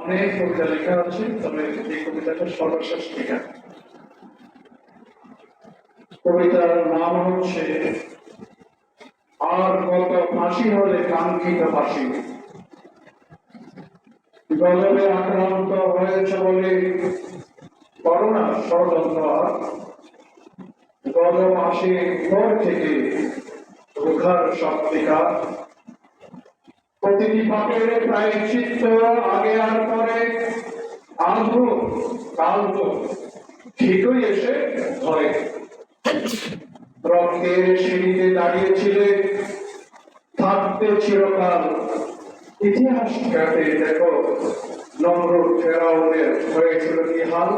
অনেক কবিতা লেখা আছে, তবে এই কবিতাটা সর্বশেষ লেখা। কবিতার নাম হচ্ছে, আর কত ফাঁসি হলে কাঙ্ক্ষিত ফাঁসি গজবে আক্রান্ত হয়েছে বলে ষড়যন্ত্র আগে আর পরে ঠিকই এসে ধরে রক্তের সিঁড়িতে দাঁড়িয়েছিলে থাকতে চিরকাল ইতিহাস ঘাটে দেখো নম্র ফেরাউনের হয়েছিল কি হাল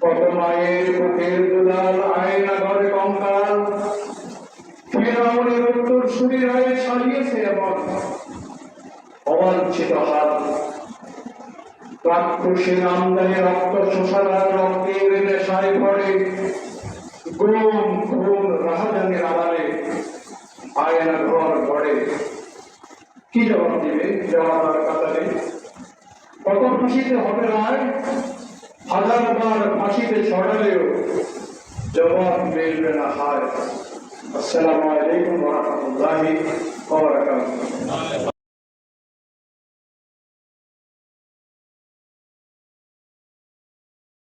কত মায়ের বুকের দুলাল আয়না ঘরে কঙ্কাল। ফেরাউনের উত্তর সুরি রায় সাজিয়েছে এমন। অবাঞ্ছিত হাল। রাক্ষসের আমদানি রক্ত শোষালার রক্তের নেশায় ভরে গুম খুন রাহাজানের আড়ালে আয়না ঘর ঘরে কি জবাব দিবে? জবাব কাতারে কত ফাঁসিতে হবে রায়? হাজার বার ফাঁসিতে ছড়ালেও জবাব মিলবে না। হায়। আসসালামু আলাইকুম ওয়া রাহমাতুল্লাহি ওয়া